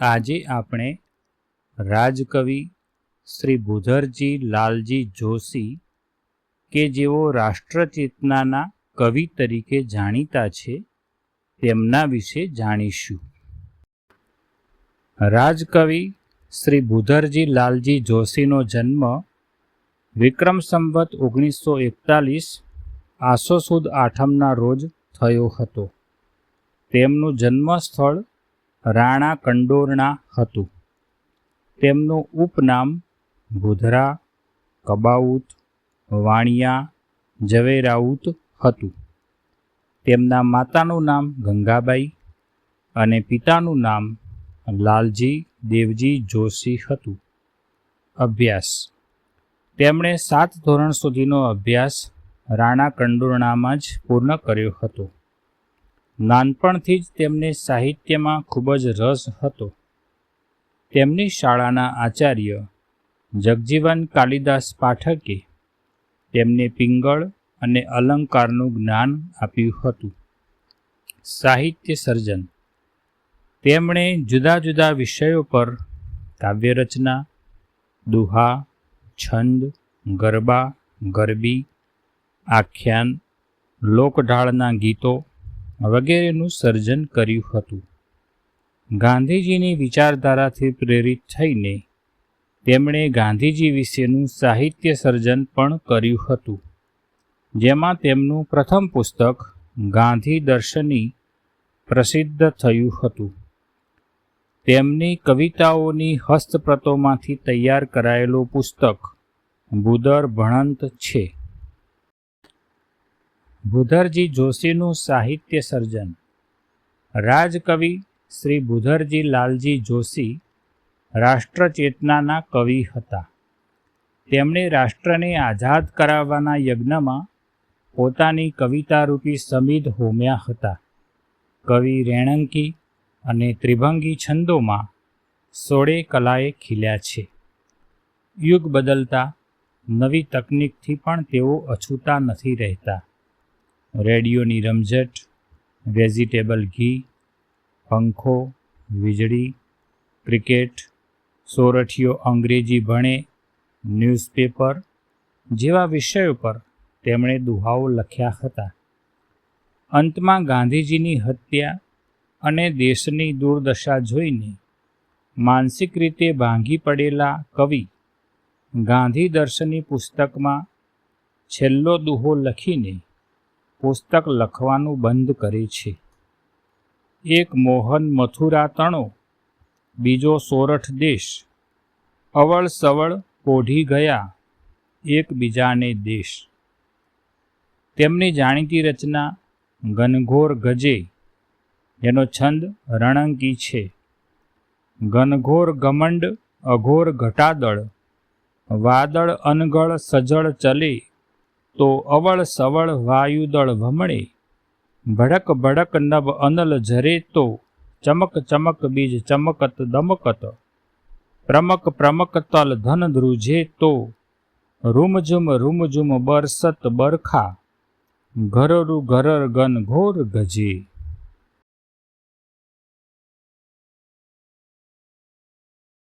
આજે આપણે રાજકવિ શ્રી ભૂધરજી લાલજી જોશી કે જેઓ રાષ્ટ્રચેતનાના કવિ તરીકે જાણીતા છે, તેમના વિશે જાણીશું. રાજકવિ શ્રી ભૂધરજી લાલજી જોશીનો જન્મ વિક્રમ સંવત ઓગણીસો એકતાલીસ આસો સુદ આઠમના રોજ થયો હતો. તેમનું જન્મસ્થળ રાણા કંડોરણા હતું. તેમનું ઉપનામ ગોધરા, કબાઉત, વાણિયા, ઝવેરાઉત હતું. તેમના માતાનું નામ ગંગાબાઈ અને પિતાનું નામ લાલજી દેવજી જોશી હતું. અભ્યાસ. તેમણે સાત ધોરણ સુધીનો અભ્યાસ રાણા કંડોરણામાં જ પૂર્ણ કર્યો હતો. નાનપણથી જ તેમને સાહિત્યમાં ખૂબ જ રસ હતો. તેમની શાળાના આચાર્ય જગજીવન કાલિદાસ પાઠકે તેમને પિંગળ અને અલંકારનું જ્ઞાન આપ્યું હતું. સાહિત્ય સર્જન. તેમણે જુદા જુદા વિષયો પર કાવ્યરચના, દુહા, છંદ, ગરબા, ગરબી, આખ્યાન, લોકઢાળના ગીતો વગેરેનું સર્જન કર્યું હતું. ગાંધીજીની વિચારધારાથી પ્રેરિત થઈને તેમણે ગાંધીજી વિશેનું સાહિત્ય સર્જન પણ કર્યું હતું, જેમાં તેમનું પ્રથમ પુસ્તક ગાંધી દર્શની પ્રસિદ્ધ થયું હતું. તેમની કવિતાઓની હસ્તપ્રતોમાંથી તૈયાર કરાયેલું પુસ્તક ભૂદર ભણંત છે. ભૂધરજી જોશીનું સાહિત્ય સર્જન. રાજકવિ શ્રી ભૂધરજી લાલજી જોશી રાષ્ટ્રચેતનાના કવિ હતા. તેમણે રાષ્ટ્રને આઝાદ કરાવવાના યજ્ઞમાં પોતાની કવિતારૂપી સમિધ હોમ્યા હતા. કવિ રેણંકી અને ત્રિભંગી છંદોમાં સોળે કલાએ ખીલ્યા છે. યુગ બદલતા નવી તકનિકથી પણ તેઓ અછૂતા નથી રહેતા. રેડિયોની રમઝટ, વેજીટેબલ ઘી, પંખો, વીજળી, ક્રિકેટ, સોરઠિયો અંગ્રેજી ભણે, ન્યૂઝપેપર જેવા વિષયો પર તેમણે દુહાઓ લખ્યા હતા. અંતમાં ગાંધીજીની હત્યા અને દેશની દુર્દશા જોઈને માનસિક રીતે ભાંગી પડેલા કવિ ગાંધી દર્શની પુસ્તકમાં છેલ્લો દુહો લખીને પુસ્તક લખવાનું બંધ કરે છે. એક મોહન મથુરા તણો, બીજો સોરઠ દેશ. અવળ સવળ પોઢી ગયા એકબીજાને દેશ. તેમની જાણીતી રચના ઘનઘોર ગજે, જેનો છંદ રણંકી છે. ઘનઘોર ગમંડ અઘોર ઘટાદળ, વાદળ અનગળ સજળ ચલે તો અવળ સવળ વાયુદળ ભમણે ભડક ભડક નભ અનલ ઝરે તો, ચમક ચમક બીજ ચમકત દમકત, પ્રમક પ્રમક તલ ધન ધ્રુજે તો, રૂમઝુમ રૂમઝુમ બરસત બરખા, ઘરરુ ઘરર ગન ઘોર ગજે.